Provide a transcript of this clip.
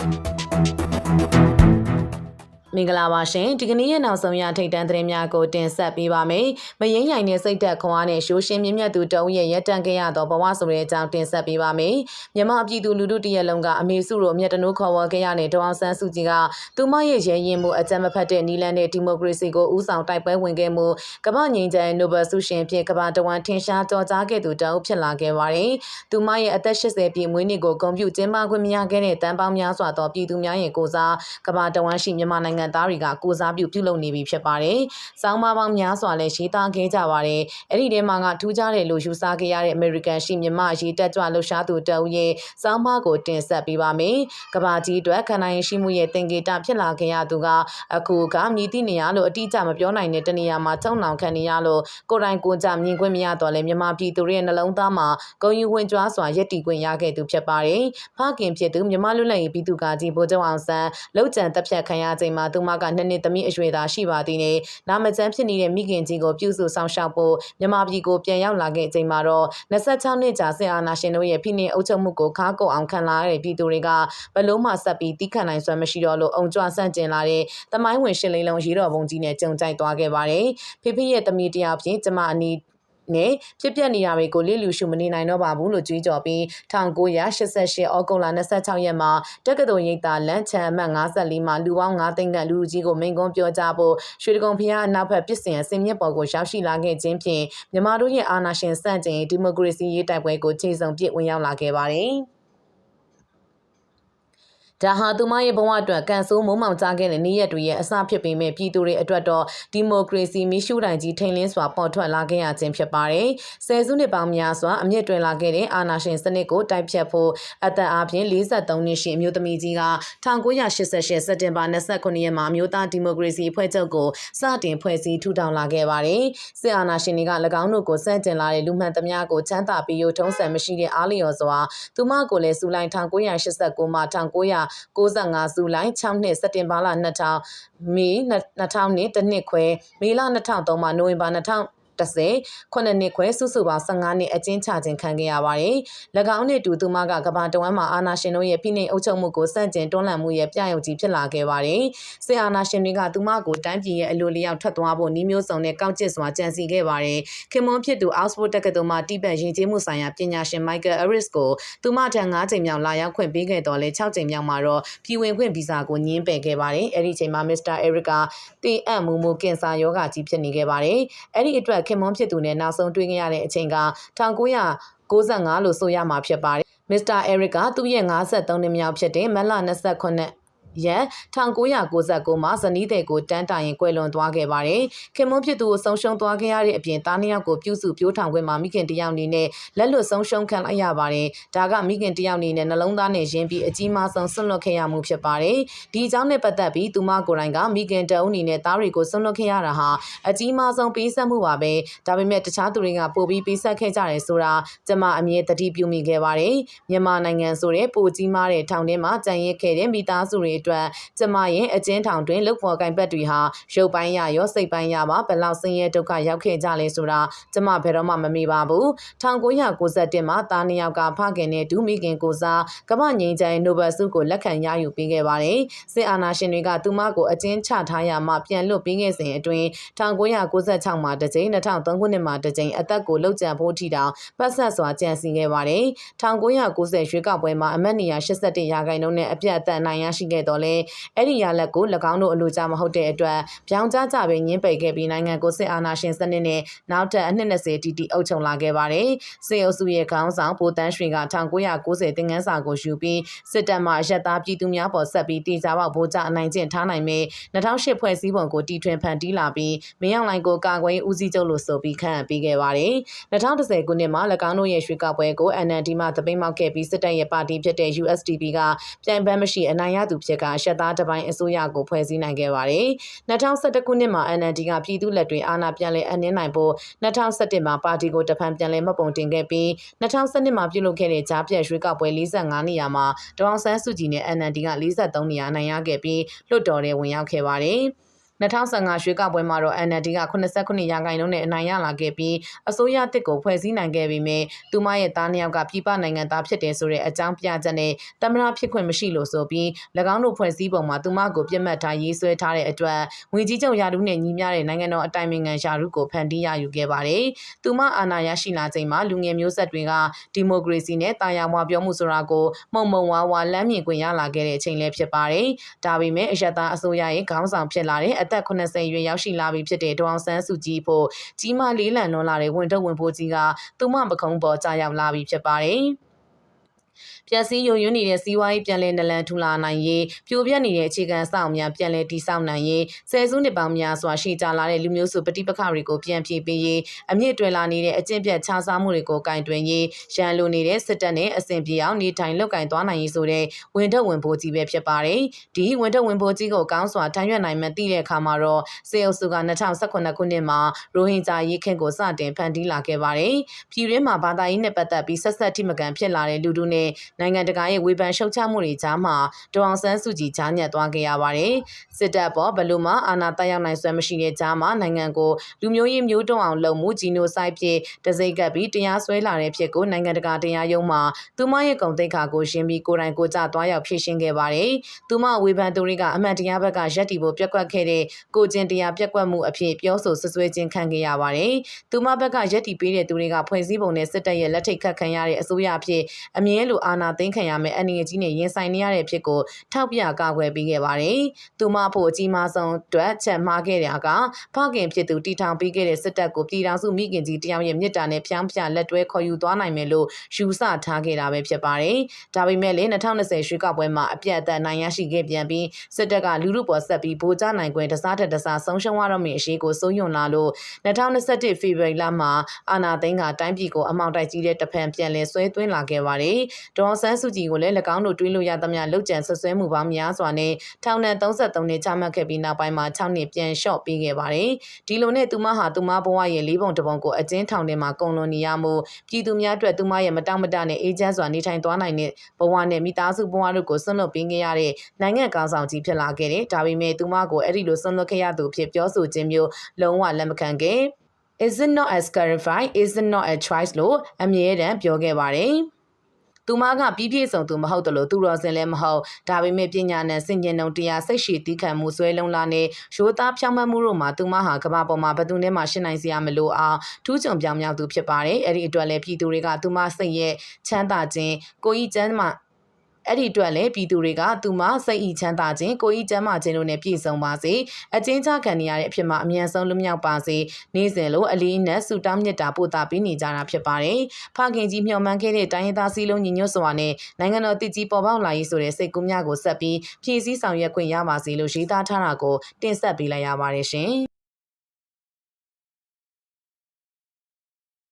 Thank you. မင်္ဂလာပါရှင်ဒီကနေ့ရဲ့နောက်ဆုံးရထိတ်တန့်သတင်းများကိုတင်ဆက်ပေးပါမယ်။မရင်းရိုင်တဲ့စိတ်သက်ခွန်အားနဲ့ရှိုးရှင်မြင့်မြတ်သူတအုပ်ရဲ့ရက်တန့်ခဲ့ရသောဘဝဆိုတဲ့အကြောင်းတင်ဆက်ပေးပါမယ်။မြမအပြည်သူလူထုတရက်လုံးကအမေစုတို့အမျက်တနိုးခေါ်ဝေါ်ခဲ့ရတဲ့ဒေါအောင်ဆန်းစုကြည်ကသူမရဲ့ရဲရင်မှုအကြမ်းမဖက်တဲ့နီလန်တဲ့ဒီမိုကရေစီကိုဦးဆောင်တိုက်ပွဲဝင်ခဲ့မှုကမ္ဘာငြိမ်းချမ်းနိုဘယ်ဆုရှင်ဖြစ်ကမ္ဘာတဝန်ထင်ရှားကြော်ကြားခဲ့သူတအုပ်ဖြစ်လာခဲ့ပါတယ်။သူမရဲ့အသက်80ပြည့်မွေးနေ့ကိုဂုဏ်ပြုကျင်းပခွင့်မရခဲ့တဲ့တန်ပေါင်းများစွာသောပြည်သူများရဲ့ကိုစားကမ္ဘာတဝန်ရှိမြန်မာနိုင်ငံသားတွေကကိုစားပြုပြုလုပ်နေပြီဖြစ်ပါတယ်။စောင်းမပေါင်းများစွာလည်းရေးသားခဲ့ကြပါတယ်။အဲ့ဒီထဲမှာကထူးခြားတဲ့လို့ယူဆခဲ့ရတဲ့ American ရှိမြန်မာရေးတက်ကြွလှူရှားသူတအုပ်ရဲ့စောင်းမကိုတင်ဆက်ပေးပါမယ်။ကဘာကြီးအတွက်ခန္ဓာရင်ရှိမှုရဲ့သင်္ကေတဖြစ်လာခဲ့ရသူကအခုကမြည်သည့်နေရာလို့အတိအကျမပြောနိုင်တဲ့တနေရာမှာချုံလောင်ခံနေရလို့ကိုယ်တိုင်ကိုယ်ကြမြင်ကွင်းမရတော့လဲမြန်မာပြည်သူတွေရဲ့နှလုံးသားမှာဂုံယူဝင်ကြွားစွာရည်တည်ခွင့်ရခဲ့သူဖြစ်ပါတယ်။ဖခင်ဖြစ်သူမြန်မာလူလက်ရေးပြည်သူကကြီးဗိုလ်ချုပ်အောင်ဆန်းလောက်ကျန်တပ်ဖြတ်ခံရချိန်မှာသူမကနှစ်နှစ်သမီးအရွယ်သာရှိပါသေးတယ်။နာမကျန်းဖြစ်နေတဲ့မိခင်ကြီးကိုပြုစုဆောင်ရှောက်ဖို့မြန်မာပြည်ကိုပြန်ရောက်လာခဲ့ချိန်မှာတော့26နှစ်ကြာဆင်အာနာရှင်တို့ရဲ့ဖိနှိပ်အုပ်ချုပ်မှုကိုခါကုတ်အောင်ခံလာရတဲ့ပြည်သူတွေကဘလို့မှဆက်ပြီးတီးခတ်နိုင်စွမ်းမရှိတော့လို့အုံကြွဆန့်ကျင်လာတဲ့တမိုင်းဝင်ရှစ်လိန်လုံးရေတော်ပုံကြီးနဲ့ကြုံကြိုက်သွားခဲ့ပါတယ်။ဖေဖေရဲ့သမီးတယောက်ဖြင့်ကျမအနီး နဲ့ဖြစ်ပျက်နေတာတွေကိုလစ်လူရှုမနေနိုင်တော့ပါဘူးလို့ကြွေးကြော်ပြီး1988ဩဂုတ်လ26ရက်မှာတက္ကသိုလ်ရိပ်သာလမ်းချံအမှတ်54မှာလူပေါင်း9သိန်းခန့်လူလူကြီးကိုမိန့်ခွန်းပြောကြားဖို့ရွှေဒဂုံဖျားအနောက်ဘက်ပြစ်စင်အစင်မြစ်ပေါ်ကိုရောက်ရှိလာခဲ့ခြင်းဖြင့်မြန်မာတို့ရဲ့အာဏာရှင်စန့်ကျင်ဒီမိုကရေစီရေးတိုက်ပွဲကိုခြေစုံပြစ်ဝင်ရောက်လာခဲ့ပါတယ်။ ဒါဟာသူမရဲ့ဘဝအတွက်ကံဆိုးမုံမောင်ကြားခဲ့တဲ့နေ့ရက်တွေရဲ့အစဖြစ်ပေမဲ့ပြည်သူတွေအတွက်တော့ဒီမိုကရေစီမီးရှူတိုင်ကြီးထိန်လင်းစွာပေါ်ထွက်လာခဲ့ရခြင်းဖြစ်ပါတယ်။ဆယ်စုနှစ်ပေါင်းများစွာအမြင့်တွင်လာခဲ့တဲ့အာဏာရှင်စနစ်ကိုတိုက်ဖြတ်ဖို့အသက်အားဖြင့်43နှစ်ရှိအမျိုးသမီးကြီးက1988စက်တင်ဘာ29ရက်မှာအမျိုးသားဒီမိုကရေစီအဖွဲ့ချုပ်ကိုစတင်ဖွဲ့စည်းထူထောင်လာခဲ့ပါတယ်။စစ်အာဏာရှင်တွေက၎င်းတို့ကိုစန့်ကျင်လာတဲ့လူမှန်သမျှကိုချမ်းသာပြီးရုံထုံးစံမရှိတဲ့အားလျော်စွာသူမကိုလည်းစူလိုင်း1989မှ1900 65စုလိုက်6နှစ်စက်တင်ဘာလ2000မေ2000နှစ်တစ်နှစ်ခွဲမေလ2003မှာနိုဝင်ဘာ2000 10ခုနှစ်ခွဲစုစုပေါင်း15နှစ်အကျဉ်းချခြင်းခံခဲ့ရပါတယ်။၎င်းနဲ့တူသူမကကဘာတဝမ်းမှာအာနာရှင်တို့ရဲ့ဖိနှိပ်အုပ်ချုပ်မှုကိုစန့်ကျင်တွန်းလှန်မှုရဲ့ပြရုပ်ကြီးဖြစ်လာခဲ့ပါတယ်။စစ်အာဏာရှင်တွေကသူမကိုတိုင်းပြည်ရဲ့အလိုလျောက်ထွက်သွားဖို့နှီးမျိုးစုံနဲ့ကောက်ကျစ်စွာကြံစည်ခဲ့ပါတယ်။ခင်မွန်ဖြစ်သူ Oxford တက္ကသိုလ်မှတိပတ်ယဉ်ကျေးမှုဆိုင်ရာပညာရှင် Michael Aris ကိုသူမထံ9ချိန်မြောက်လာရောက်ခွင့်ပေးခဲ့တော်လဲ6ချိန်မြောက်မှာတော့ပြည်ဝင်ခွင့်ဗီဇာကိုညှင်းပယ်ခဲ့ပါတယ်။အဲ့ဒီချိန်မှာ Mr. Eric ကတင်အပ်မှုမှုကင်ဆာရောဂါကြီးဖြစ်နေခဲ့ပါတယ်။အဲ့ဒီအတွက်ခင်မွန်ဖြစ်သူနဲ့နောက်ဆုံးတွေ့ခဲ့ရတဲ့အချိန်က1995လို့ဆိုရမှာဖြစ်ပါတယ်။မစ္စတာအဲရစ်ကသူ့ရဲ့53နှစ်မြောက်ဖြစ်တဲ့မက်လ29 ရန်1999မှာဇနီးတဲ့ကိုတန်းတိုင်ရင်ကွယ်လွန်သွားခဲ့ပါတယ်။ခင်မွန်းဖြစ်သူကိုဆုံးရှုံးသွားခဲ့ရတဲ့အပြင်တားနှစ်ယောက်ကိုပြုစုပြိုးထောင်ခွင့်မှာမိခင်တယောက်အနေနဲ့လက်လွတ်ဆုံးရှုံးခံလိုက်ရပါတယ်။ဒါကမိခင်တယောက်အနေနဲ့နှလုံးသားနဲ့ရင်းပြီးအကြီးမားဆုံးဆွန့်လွတ်ခဲ့ရမှုဖြစ်ပါတယ်။ဒီအကြောင်းနဲ့ပတ်သက်ပြီးသူမကိုယ်တိုင်ကမိခင်တအုပ်အနေနဲ့သားတွေကိုဆွန့်လွတ်ခဲ့ရတာဟာအကြီးမားဆုံးပေးဆက်မှုပါပဲ။ဒါပေမဲ့တခြားသူတွေကပိုပြီးပေးဆက်ခဲ့ကြတယ်ဆိုတာကျွန်မအမြဲတတိပြုမိခဲ့ပါတယ်။မြန်မာနိုင်ငံဆိုတဲ့ပိုကြီးမားတဲ့ထောင်ထဲမှာကြံရစ်ခဲ့တဲ့မိသားစုတွေအတွက်ကျမရဲ့အကျဉ်းထောင်တွင်လုပ်ဖော်ကင်ပတ်တွေဟာရုပ်ပိုင်းရရောစိတ်ပိုင်းရပါဘယ်လောက်ဆင်းရဲဒုက္ခရောက်ခဲ့ကြလဲဆိုတာကျမဘယ်တော့မှမမေ့ပါဘူး1991မှာသားနှစ်ယောက်ကဖခင်နဲ့ဒူးမိခင်ကိုစားကမ္ဘာငြိမ်းချမ်းရေးနိုဘယ်ဆုကိုလက်ခံရယူပေးခဲ့ပါတယ်စစ်အာဏာရှင်တွေကသူမကိုအကျဉ်းချထားရမှပြန်လွတ်ပေးခဲ့စဉ်အတွင်း1996မှာတစ်ကြိမ်2003ခုနှစ်မှာတစ်ကြိမ်အသက်ကိုလှုပ်ကြံဖို့ထိတောင်ပတ်ဆက်စွာကြံစည်ခဲ့ပါတယ်1990ရွေးကောက်ပွဲမှာအမတ်နေရာ81ရာခိုင်နှုန်းနဲ့အပြတ်အသတ်အနိုင်ရရှိခဲ့တော့လဲအဲ့ဒီရလက်ကို၎င်းတို့အလိုကျမဟုတ်တဲ့အတွက်ပြောင်းကြကြပဲညှင်းပယ်ခဲ့ပြီးနိုင်ငံကိုစစ်အာဏာရှင်စနစ်နဲ့နောက်ထပ်အနှစ်20တီတီအုပ်ချုပ်လာခဲ့ပါတယ်။စစ်အုပ်စုရဲ့ခေါင်းဆောင်ဗိုလ်တန်းရွှေက1990တင်ငန်းစာကိုယူပြီးစစ်တပ်မှရက်သားပြည်သူများပေါ်ဆက်ပြီးတေချာပေါက်ဗိုလ်ချအနိုင်ကျင့်ထားနိုင်မဲ့2008ဖွဲ့စည်းပုံကိုတီထွင်ဖန်တီးလာပြီးမင်းအောင်လှိုင်ကိုကာကွယ်ဦးစီးချုပ်လို့ဆိုပြီးခန့်အပ်ပေးခဲ့ပါတယ်။2010ခုနှစ်မှာ၎င်းတို့ရဲ့ရွှေကောက်ပွဲကို NLD မှသပိတ်မောက်ခဲ့ပြီးစစ်တပ်ရဲ့ပါတီဖြစ်တဲ့ USDP ကပြိုင်ပန်းမရှိအနိုင်ရသူဖြစ်ကရှက်သားတပိုင်းအစိုးရကိုဖွဲ့စည်းနိုင်ခဲ့ပါတယ်။2011ခုနှစ်မှာ NLD ကပြည်သူ့လက်တွင်အာဏာပြန်လည်အနှင်းနိုင်ဖို့2017မှာပါတီကိုတဖန်ပြန်လည်မှတ်ပုံတင်ခဲ့ပြီး2012မှာပြုလုပ်ခဲ့တဲ့ကြားပြတ်ရွေးကောက်ပွဲ45နေရာမှာဒေါအောင်ဆန်းစုကြည်နဲ့ NLD က43နေရာနိုင်ရခဲ့ပြီးလွှတ်တော်ထဲဝင်ရောက်ခဲ့ပါတယ်။ 2015ရွေးကောက်ပွဲမှာတော့ NLD က89ရာခိုင်နှုန်းနဲ့အနိုင်ရလာခဲ့ပြီးအစိုးရတစ်ကိုဖွဲ့စည်းနိုင်ခဲ့ပေမဲ့သူမရဲ့သားနှစ်ယောက်ကပြည်ပနိုင်ငံသားဖြစ်တယ်ဆိုတဲ့အကြောင်းပြချက်နဲ့တမနာဖြစ်ခွင့်မရှိလို့ဆိုပြီး၎င်းတို့ဖွဲ့စည်းပုံမှာသူမကိုပြစ်မှတ်ထားရေးဆွဲထားတဲ့အတွက်ငွေကြီးချုပ်ယာရုနဲ့ညီမျှတဲ့နိုင်ငံတော်အတိုင်ပင်ခံယာရုကိုဖန်တီးရယူခဲ့ပါတယ်။သူမအာဏာရရှိလာချိန်မှာလူငယ်မျိုးဆက်တွေကဒီမိုကရေစီနဲ့တာယာဝါပြောမှုဆိုတာကိုမှုံမုံဝါဝါလမ်းမြင်ခွင့်ရလာခဲ့တဲ့အချိန်လည်းဖြစ်ပါတယ်။ဒါပေမဲ့အယက်သားအစိုးရရဲ့ခေါင်းဆောင်ဖြစ်လာတဲ့အသက်80ရွယ်ရောက်ရှိလာပြီဖြစ်တဲ့ဒေါအောင်ဆန်းစုကြည်ဖို့ကြီးမားလေးလံလွန်လာတဲ့ဝန်ထုတ်ဝန်ပိုးကြီးကသူမပခုံးပေါ်ကြာရောက်လာပြီဖြစ်ပါတယ်။ ပျက်စီးယုံယွင်းနေတဲ့စီးပွားရေးပြန်လည်နလန်ထူလာနိုင်ရေးပြိုပြက်နေတဲ့အခြေခံအဆောက်အအုံများပြန်လည်တည်ဆောက်နိုင်ရေးဆယ်စုနှစ်ပေါင်းများစွာရှေ့ကြာလာတဲ့လူမျိုးစုပဋိပက္ခတွေကိုပြန်ပြေးပေးရေးအမြင့်တွယ်လာနေတဲ့အကျင့်ပြတ်ခြားစားမှုတွေကိုကင်တွင်ရေးရန်လိုနေတဲ့စစ်တပ်နဲ့အစဉ်ပြေအောင်နေထိုင်လောက်ကင်သွားနိုင်ရေးဆိုတဲ့ဝန်ထုတ်ဝန်ပိုးကြီးပဲဖြစ်ပါတယ်ဒီဝန်ထုတ်ဝန်ပိုးကြီးကိုကောင်းစွာထမ်းရွက်နိုင်မှသိတဲ့အခါမှာတော့စေအုပ်စုက2018ခုနှစ်မှာရိုဟင်ဂျာရေးခင်ကိုစတင်ဖန်တီးလာခဲ့ပါတယ်ပြည်တွင်းမှာဘာသာရေးနဲ့ပတ်သက်ပြီးဆက်ဆက်ထိမကန်ဖြစ်လာတဲ့လူတို့နဲ့နိုင်ငံတကာရဲ့ဝေဖန်ရှုတ်ချမှုတွေကြားမှာဒေါအောင်ဆန်းစုကြည်ကြားညက်သွားခဲ့ရပါတယ်။စစ်တပ်ပေါ်ဘလို့မှအာဏာတက်ရောက်နိုင်စွမ်းမရှိတဲ့ကြားမှာနိုင်ငံကိုလူမျိုးရေးမျိုးတုံးအောင်လုပ်မှုဂျီနိုဆိုက်ဖြစ်တစိမ့်ကပ်ပြီးတရားစွဲလာတဲ့ဖြစ်ကိုနိုင်ငံတကာတရားရုံးမှာသူမရဲ့ဂုံတိတ်ခါကိုရှင်းပြီးကိုယ်တိုင်ကိုကြသွားရောက်ဖြည့်ရှင်းခဲ့ပါတယ်။သူမဝေဖန်သူတွေကအမှန်တရားဘက်ကရက်တီဖို့ပြက်ကွက်ခဲ့တဲ့ကိုကျင်တရားပြက်ကွက်မှုအဖြစ်ပြောဆိုဆွဆွဲခြင်းခံခဲ့ရပါတယ်။သူမဘက်ကရက်တီပေးတဲ့သူတွေကဖွဲ့စည်းပုံနဲ့စစ်တပ်ရဲ့လက်ထိတ်ခတ်ခံရတဲ့အစိုးရအဖြစ်အမြဲလိုအာဏာသိမ်းခံရမယ်အနေအကြီးနဲ့ရင်ဆိုင်နေရတဲ့ဖြစ်ကိုထောက်ပြကာကွယ်ပေးခဲ့ပါတယ်။သူမဖို့အကြီးမားဆုံးအတွက်ချက်မှားခဲ့တဲ့အခါဖခင်ဖြစ်သူတီထောင်ပေးခဲ့တဲ့စစ်တပ်ကိုပြည်ထောင်စုမိခင်ကြီးတယောက်ရဲ့မြစ်တာနဲ့ဖျောင်းဖျလက်တွဲခေါ်ယူသွားနိုင်မယ်လို့ယူဆထားခဲ့တာပဲဖြစ်ပါတယ်။ဒါပေမဲ့လည်း2020ရွေးကောက်ပွဲမှာအပြတ်အသတ်နိုင်ရရှိခဲ့ပြန်ပြီးစစ်တပ်ကလူလူပေါ်ဆက်ပြီးဗိုလ်ချနိုင်ခွင့်တစားထက်တစားဆုံးရှုံးရတော့မယ့်အရှိကိုစိုးယွန်လာလို့2021ဖေဖော်ဝါရီလမှာအာဏာသိမ်းကတိုင်းပြည်ကိုအမောက်တိုက်ကြီးတဲ့တဖန်ပြန်လည်ဆွဲသွင်းလာခဲ့ပါတယ်။ဒေါ်ဆန်းစုကြည်ကိုလည်း၎င်းတို့တွေးလို့ရသမျှလုတ်ကြံဆွဆွဲမှုပေါင်းများစွာနဲ့ထောင်ဒဏ်33နှစ်ချမှတ်ခဲ့ပြီးနောက်ပိုင်းမှာ6နှစ်ပြန်လျှော့ပေးခဲ့ပါတယ်။ဒီလိုနဲ့သူမဟာသူမဘဝရဲ့လေးပုံတစ်ပုံကိုအကျဉ်းထောင်ထဲမှာကုန်လွန်နေရမှုပြည်သူများအတွက်သူမရဲ့မတောင့်မတနဲ့အေဂျင့်စွာနေထိုင်သွားနိုင်တဲ့ဘဝနဲ့မိသားစုဘဝတို့ကိုဆွန့်လွတ်ပေးခဲ့ရတဲ့နိုင်ငံကောင်းဆောင်ကြီးဖြစ်လာခဲ့တယ်။ဒါပေမဲ့သူမကိုအဲ့ဒီလိုဆွန့်လွတ်ခဲ့ရသူဖြစ်ပြောဆိုခြင်းမျိုးလုံးဝလက်မခံခဲ့ Is it not as clarified is it not a choice လို့အမြဲတမ်းပြောခဲ့ပါတယ်။ သူမကပြီးပြည့်စုံသူမဟုတ်တယ်လို့သူတော်စင်လည်းမဟုတ်ဒါပေမဲ့ပညာနဲ့စင်ကျင်တုံတရားစိတ်ရှိတီးခံမှုဆွဲလုံးလာနဲ့ရိုးသားဖြောင်းမှတ်မှုတို့မှာသူမဟာကမ္ဘာပေါ်မှာဘယ်သူနဲ့မှရှင်းနိုင်စရာမလိုအောင်ထူးချွန်ပြောင်မြောက်သူဖြစ်ပါတယ်အဲ့ဒီအတွက်လည်းပြည်သူတွေကသူမစိတ်ရဲ့ချမ်းသာခြင်းကိုကြီးကျမ်းမှာ အဲ့ဒီအတွက်လည်းပြည်သူတွေကသူမစိတ်ဤချမ်းသာခြင်းကိုဤကျမ်းမာခြင်းတို့နဲ့ပြည့်စုံပါစေအချင်းချခံနေရတဲ့အဖြစ်မှာအမြန်ဆုံးလွတ်မြောက်ပါစေနေ့စဉ်လိုအလေးနဲ့ဆုတောင်းမြတ်တာပို့တာပေးနေကြတာဖြစ်ပါတယ်ဖခင်ကြီးမျှော်မှန်းခဲ့တဲ့တိုင်းရင်းသားစည်းလုံးညီညွတ်စွာနဲ့နိုင်ငံတော်တည်ကြည်ပေါ်ပေါက်လာရေးဆိုတဲ့စိတ်ကူးများကိုဆက်ပြီးဖြည့်ဆည်းဆောင်ရွက်ခွင့်ရပါစေလို့ရေးသားထားတာကိုတင်ဆက်ပေးလိုက်ရပါတယ်ရှင်